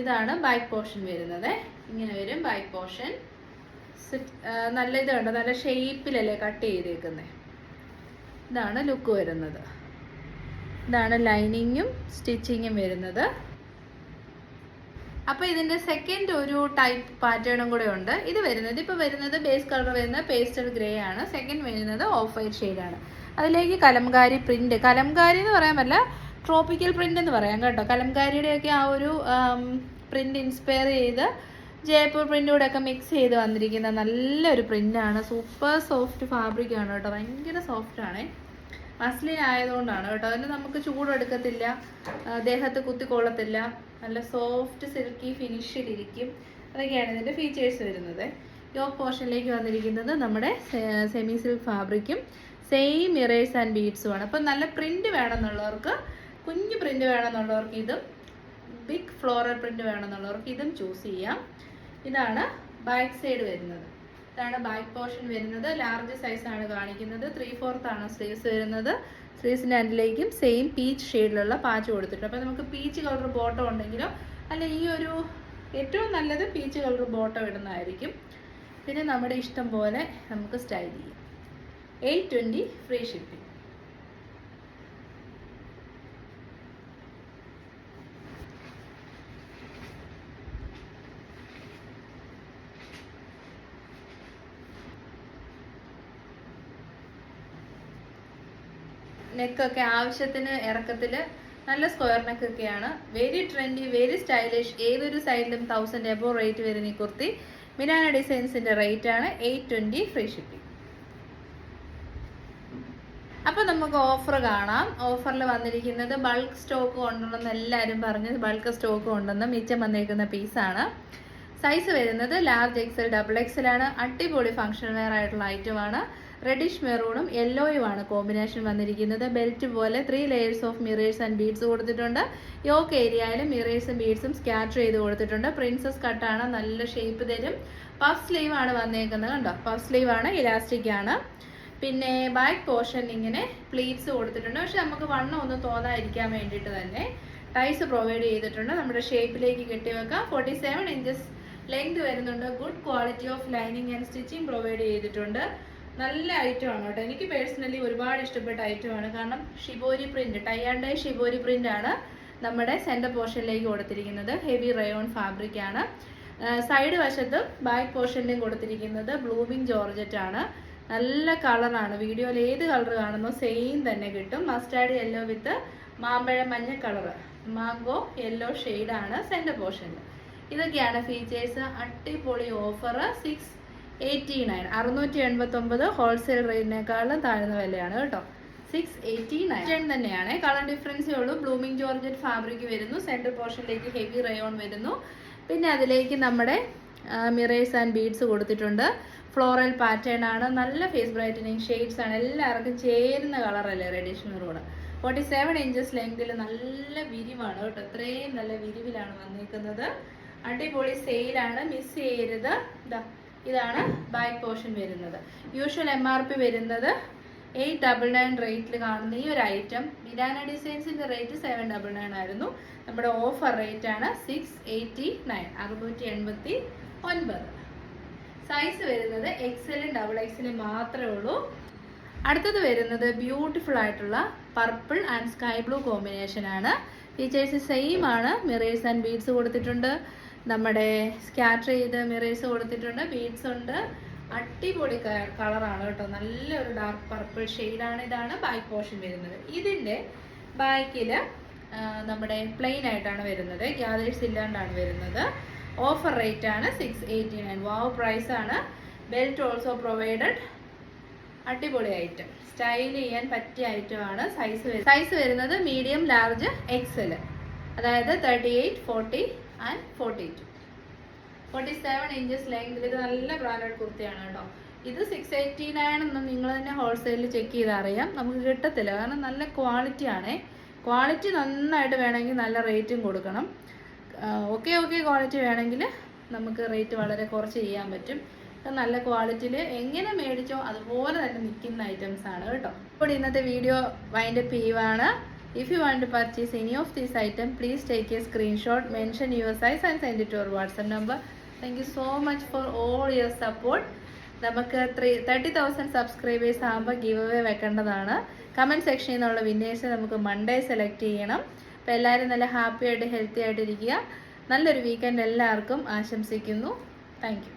ഇതാണ് ബാക്ക് പോർഷൻ വരുന്നത്. ഇങ്ങനെ വരും ബാക്ക് പോർഷൻ നല്ല ഇത് കണ്ടോ? നല്ല ഷേപ്പിലല്ലേ കട്ട് ചെയ്തേക്കുന്നത് ഇതാണ് ലുക്ക് വരുന്നത്. ഇതാണ് ലൈനിങ്ങും സ്റ്റിച്ചിങ്ങും വരുന്നത്. അപ്പോൾ ഇതിന്റെ സെക്കൻഡ് ഒരു ടൈപ്പ് പാറ്റേണും കൂടെ ഉണ്ട്. ഇത് വരുന്നത് ഇപ്പോൾ വരുന്നത് ബേസ് കളർ വരുന്നത് പേസ്റ്റൽ ഗ്രേ ആണ്. സെക്കൻഡ് വരുന്നത് ഓഫ് വൈറ്റ് ആണ്. അതിലേക്ക് കലംകാരി പ്രിന്റ് കലംകാരി എന്ന് പറയാൻ പറ്റില്ല ട്രോപ്പിക്കൽ പ്രിന്റ് എന്ന് പറയാം കേട്ടോ. കലംകാരിയുടെയൊക്കെ ആ ഒരു പ്രിന്റ് ഇൻസ്പയർ ചെയ്ത് ജയ്പൂർ ഒക്കെ മിക്സ് ചെയ്ത് വന്നിരിക്കുന്ന നല്ലൊരു പ്രിന്റാണ് സൂപ്പർ സോഫ്റ്റ് ഫാബ്രിക് ആണ് കേട്ടോ. ഭയങ്കര സോഫ്റ്റ് ആണ്. മസ്ലിൻ ആയതുകൊണ്ടാണ് കേട്ടോ. അതിന് നമുക്ക് ചൂടെടുക്കത്തില്ല. ദേഹത്ത് കുത്തിക്കൊള്ളത്തില്ല. നല്ല സോഫ്റ്റ് സിൽക്കി ഫിനിഷിലിരിക്കും അതൊക്കെയാണ് ഇതിന്റെ ഫീച്ചേഴ്സ് വരുന്നത്. യോക്ക് പോർഷനിലേക്ക് വന്നിരിക്കുന്നത് നമ്മുടെ സെമി സിൽക്ക് ഫാബ്രിക്കും സെയിം മിറേഴ്സ് ആൻഡ് ബീഡ്സുമാണ് അപ്പം നല്ല പ്രിന്റ് വേണമെന്നുള്ളവർക്ക് കുഞ്ഞു പ്രിന്റ് വേണമെന്നുള്ളവർക്ക് ഇതും ബിഗ് ഫ്ലോറൽ പ്രിന്റ് വേണമെന്നുള്ളവർക്ക് ഇതും ചൂസ് ചെയ്യാം. ഇതാണ് ബാക്ക് സൈഡ് വരുന്നത്. ഇതാണ് ബാക്ക് പോർഷൻ വരുന്നത്. ലാർജ് സൈസ് ആണ് കാണിക്കുന്നത്. ത്രീ ഫോർത്ത് ആണ് സ്ലീവ്സ് വരുന്നത്. സ്ലീവ്സിന്റെ അതിലേക്കും സെയിം പീച്ച് ഷെയ്ഡിലുള്ള പാച്ച് കൊടുത്തിട്ടുണ്ട്. അപ്പോൾ നമുക്ക് പീച്ച് കളർ ബോട്ടം ഉണ്ടെങ്കിലോ അല്ല ഈ ഒരു ഏറ്റവും നല്ലത് പീച്ച് കളർ ബോട്ടം ഇടുന്നതായിരിക്കും. പിന്നെ നമ്മുടെ ഇഷ്ടം പോലെ നമുക്ക് സ്റ്റൈൽ ചെയ്യാം. എയ്റ്റ് ട്വന്റി ഫ്രീ ഷിപ്പിംഗ് നെക്കൊക്കെ ആവശ്യത്തിന് ഇറക്കത്തിൽ നല്ല സ്ക്വയർ നെക്കൊക്കെയാണ് വെരി ട്രെൻഡി വെരി സ്റ്റൈലിഷ് ഏതൊരു സൈഡിലും തൗസൻഡ് എബോ റേറ്റ് വരുന്ന ഈ കുർത്തി മിനാന ഡിസൈൻസിന്റെ റേറ്റ് ആണ് എയ്റ്റ് ട്വന്റി ഫ്രീ ഷിപ്പിംഗ് അപ്പോൾ നമുക്ക് ഓഫർ കാണാം. ഓഫറിൽ വന്നിരിക്കുന്നത് ബൾക്ക് സ്റ്റോക്ക് ഉണ്ടെന്ന് എല്ലാവരും പറഞ്ഞ് ബൾക്ക് സ്റ്റോക്ക് ഉണ്ടെന്ന് മിച്ചം വന്നേക്കുന്ന പീസാണ് സൈസ് വരുന്നത് ലാർജ് എക്സൽ ഡബിൾ എക്സൽ ആണ്. അടിപൊളി ഫംഗ്ഷൻ വെയർ ആയിട്ടുള്ള ഐറ്റമാണ് റെഡിഷ് മെറൂണും യെല്ലോയും ആണ് കോമ്പിനേഷൻ വന്നിരിക്കുന്നത്. ബെൽറ്റ് പോലെ three layers of mirrors and beads കൊടുത്തിട്ടുണ്ട്. യോക്ക് ഏരിയയിലും മിറേഴ്സും ബീഡ്സും സ്കാറ്റർ ചെയ്ത് കൊടുത്തിട്ടുണ്ട്. പ്രിൻസസ് കട്ടാണ് നല്ല ഷേപ്പ് തരും. പഫ് സ്ലീവ് ആണ് വന്നേക്കുന്നത് കണ്ടോ? പഫ് സ്ലീവ് ആണ് ഇലാസ്റ്റിക് ആണ്. പിന്നെ ബാക്ക് പോർഷൻ ഇങ്ങനെ പ്ലീറ്റ്സ് കൊടുത്തിട്ടുണ്ട്. പക്ഷെ നമുക്ക് വണ്ണം ഒന്നും തോന്നാതിരിക്കാൻ വേണ്ടിയിട്ട് തന്നെ ടൈസ് പ്രൊവൈഡ് ചെയ്തിട്ടുണ്ട്. നമ്മുടെ ഷേപ്പിലേക്ക് കെട്ടിവെക്കാം. ഫോർട്ടി സെവൻ ഇഞ്ചസ് ലെങ്ത് വരുന്നുണ്ട്. Good quality of lining and stitching provide ചെയ്തിട്ടുണ്ട്. നല്ല ഐറ്റം ആണ് കേട്ടോ. എനിക്ക് പേഴ്സണലി ഒരുപാട് ഇഷ്ടപ്പെട്ട ഐറ്റം ആണ്. കാരണം shibori print tie and dye shibori print ആണ് നമ്മുടെ സെന്റർ പോർഷനിലേക്ക് കൊടുത്തിരിക്കുന്നത്. ഹെവി റയോൺ ഫാബ്രിക് ആണ്. സൈഡ് വശത്തും ബാക്ക് പോർഷനിലും കൊടുത്തിരിക്കുന്നത് ബ്ലൂമിങ് ജോർജറ്റ് ആണ്. നല്ല കളറാണ് വീഡിയോയിൽ ഏത് കളർ കാണുന്നോ സെയിം തന്നെ കിട്ടും. മസ്റ്റാർഡ് യെല്ലോ വിത്ത് മാമ്പഴ മഞ്ഞ കളർ മാംഗോ യെല്ലോ ആണ് സെന്റർ പോർഷനിൽ ഇതൊക്കെയാണ് ഫീച്ചേഴ്സ് അടിപൊളി ഓഫർ സിക്സ് എയ്റ്റി നയൻ അറുന്നൂറ്റി എൺപത്തി ഒമ്പത് ഹോൾസെയിൽ റേറ്റിനേക്കാളും താഴ്ന്ന വിലയാണ് കേട്ടോ. സിക്സ് എയ്റ്റി നയൻ തന്നെയാണ്. കളർ ഡിഫറൻസേ ഉള്ളൂ. ബ്ലൂമിംഗ് ജോർജറ്റ് ഫാബ്രിക് വരുന്നു. സെന്റർ പോർഷനിലേക്ക് ഹെവി റയോൺ വരുന്നു. പിന്നെ അതിലേക്ക് നമ്മുടെ മിറേഴ്സ് ആൻഡ് ബീഡ്സ് കൊടുത്തിട്ടുണ്ട്. ഫ്ലോറൽ പാറ്റേൺ ആണ്. നല്ല ഫേസ് ബ്രൈറ്റനിങ് ഷെയ്ഡ്സ് ആണ്. എല്ലാവർക്കും ചേരുന്ന കളറല്ലേ റെഡിഷൻ റോഡ് ഫോർട്ടി സെവൻ ഇഞ്ചസ് ലെങ്തിൽ നല്ല വിരിവാണ് കേട്ടോ. ഇത്രയും നല്ല വിരിവിലാണ് വന്നിരിക്കുന്നത് അടിപൊളി സെയിലാണ് മിസ് ചെയ്യരുത്. ഇതാ ഇതാണ് ബാക്ക് പോർഷൻ വരുന്നത്. യൂഷ്വൽ എം ആർ പി വരുന്നത് എയ്റ്റ് ഡബിൾ നയൻ റേറ്റിൽ കാണുന്ന ഈ ഒരു ഐറ്റം ബിരാന ഡിസൈൻസിന്റെ റേറ്റ് സെവൻ ഡബിൾ നയൻ ആയിരുന്നു. നമ്മുടെ ഓഫർ റേറ്റ് ആണ് സിക്സ് എയ്റ്റി നയൻ അറുന്നൂറ്റി എൺപത്തി ഒൻപത് സൈസ് വരുന്നത് എക്സലും ഡബിൾ എക്സലും മാത്രമേ ഉള്ളൂ. അടുത്തത് വരുന്നത് ബ്യൂട്ടിഫുൾ ആയിട്ടുള്ള purple and sky blue combination ആണ്. ഫീച്ചേഴ്സ് സെയിം ആണ്. മിറേഴ്സ് ആൻഡ് ബീഡ്സ് കൊടുത്തിട്ടുണ്ട്. നമ്മുടെ സ്കാറ്റർ ചെയ്ത് മിറേഴ്സ് കൊടുത്തിട്ടുണ്ട്. ബീഡ്സ് ഉണ്ട്. അടിപൊളി കളറാണ് കേട്ടോ. നല്ലൊരു ഡാർക്ക് പർപ്പിൾ ഷെയ്ഡാണ് ഇതാണ് ബാക്ക് പോർഷൻ വരുന്നത്. ഇതിന്റെ ബാക്കിൽ നമ്മുടെ പ്ലെയിൻ ആയിട്ടാണ് വരുന്നത്. ഗ്യാദേഴ്സ് ഇല്ലാണ്ടാണ് വരുന്നത്. ഓഫർ റേറ്റ് ആണ് six eighty nine wow price ആണ്. ബെൽറ്റ് ഓൾസോ പ്രൊവൈഡഡ് അടിപൊളി ഐറ്റം സ്റ്റൈൽ ചെയ്യാൻ പറ്റിയ ഐറ്റം ആണ്. സൈസ് സൈസ് വരുന്നത് മീഡിയം ലാർജ് എക്സൽ അതായത് thirty eight forty and forty two forty seven inches length ഇത് നല്ല ബ്രാൻഡഡ് കുർത്തിയാണ് കേട്ടോ. ഇത് സിക്സ് എയ്റ്റി നയൻ എന്ന് നിങ്ങൾ തന്നെ ഹോൾസെയിലിൽ ചെക്ക് ചെയ്ത് അറിയാം. നമുക്ക് കിട്ടത്തില്ല. കാരണം നല്ല ക്വാളിറ്റി ആണേ. ക്വാളിറ്റി നന്നായിട്ട് വേണമെങ്കിൽ നല്ല റേറ്റും കൊടുക്കണം. ഓക്കെ ഓക്കെ ക്വാളിറ്റി വേണമെങ്കിൽ നമുക്ക് റേറ്റ് വളരെ കുറച്ച് ചെയ്യാൻ പറ്റും. നല്ല ക്വാളിറ്റിയിൽ എങ്ങനെ മേടിച്ചോ അതുപോലെ തന്നെ നിൽക്കുന്ന ഐറ്റംസ് ആണ് കേട്ടോ. ഇപ്പോൾ ഇന്നത്തെ വീഡിയോ വൈൻഡപ്പ് ചെയ്യുവാണ്. If you want to purchase any of these items, please take a screenshot, mention your size and send it to our WhatsApp number. Thank you so much for all your support. നമുക്ക് three thirty thousand subscribers ആകുമ്പോൾ give away വെക്കേണ്ടതാണ്. Comment സെക്ഷനിൽ നിന്നുള്ള winners നമുക്ക് Monday select ചെയ്യണം. അപ്പോൾ എല്ലാവരും നല്ല ഹാപ്പി ആയിട്ട് ഹെൽത്തി ആയിട്ടിരിക്കുക നല്ലൊരു വീക്കെൻഡ് എല്ലാവർക്കും ആശംസിക്കുന്നു. താങ്ക്